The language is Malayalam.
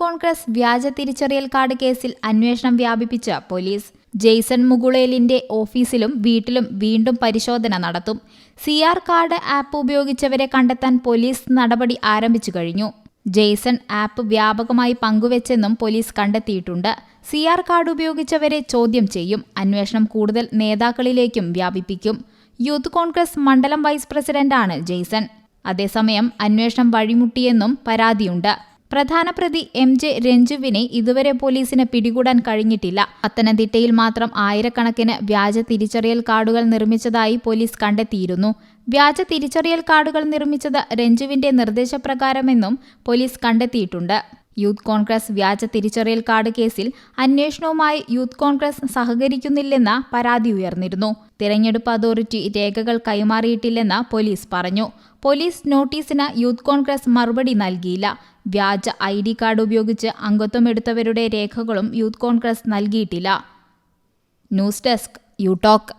കോൺഗ്രസ് വ്യാജ തിരിച്ചറിയൽ കാർഡ് കേസിൽ അന്വേഷണം വ്യാപിപ്പിച്ച പോലീസ്. ജെയ്സൺ മുകുളേലിന്റെ ഓഫീസിലും വീട്ടിലും വീണ്ടും പരിശോധന നടത്തും. സി ആർ കാർഡ് ആപ്പ് ഉപയോഗിച്ചവരെ കണ്ടെത്താൻ പോലീസ് നടപടി ആരംഭിച്ചു കഴിഞ്ഞു. ജെയ്സൺ ആപ്പ് വ്യാപകമായി പങ്കുവച്ചെന്നും പോലീസ് കണ്ടെത്തിയിട്ടുണ്ട്. സി ആർ കാർഡ് ഉപയോഗിച്ചവരെ ചോദ്യം ചെയ്യും. അന്വേഷണം കൂടുതൽ നേതാക്കളിലേക്കും വ്യാപിപ്പിക്കും. യൂത്ത് കോൺഗ്രസ് മണ്ഡലം വൈസ് പ്രസിഡന്റാണ് ജെയ്സൺ. അതേസമയം അന്വേഷണം വഴിമുട്ടിയെന്നും പരാതിയുണ്ട്. പ്രധാന പ്രതി എം ജെ രഞ്ജുവിനെ ഇതുവരെ പോലീസിന് പിടികൂടാൻ കഴിഞ്ഞിട്ടില്ല. പത്തനംതിട്ടയിൽ മാത്രം ആയിരക്കണക്കിന് വ്യാജ തിരിച്ചറിയൽ കാർഡുകൾ നിർമ്മിച്ചതായി പോലീസ് കണ്ടെത്തിയിരുന്നു. വ്യാജ തിരിച്ചറിയൽ കാർഡുകൾ നിർമ്മിച്ചത് രഞ്ജുവിന്റെ നിർദ്ദേശപ്രകാരമെന്നും പോലീസ് കണ്ടെത്തിയിട്ടുണ്ട്. യൂത്ത് കോൺഗ്രസ് വ്യാജ തിരിച്ചറിയൽ കാർഡ് കേസിൽ അന്വേഷണവുമായി യൂത്ത് കോൺഗ്രസ് സഹകരിക്കുന്നില്ലെന്ന പരാതി ഉയർന്നിരുന്നു. തിരഞ്ഞെടുപ്പ് അതോറിറ്റി രേഖകൾ കൈമാറിയിട്ടില്ലെന്ന് പോലീസ് പറഞ്ഞു. പോലീസ് നോട്ടീസിന് യൂത്ത് കോൺഗ്രസ് മറുപടി നൽകിയില്ല. വ്യാജ ഐ ഡി കാർഡ് ഉപയോഗിച്ച് അംഗത്വം എടുത്തവരുടെ രേഖകളും യൂത്ത് കോൺഗ്രസ് നൽകിയിട്ടില്ല. News desk you talk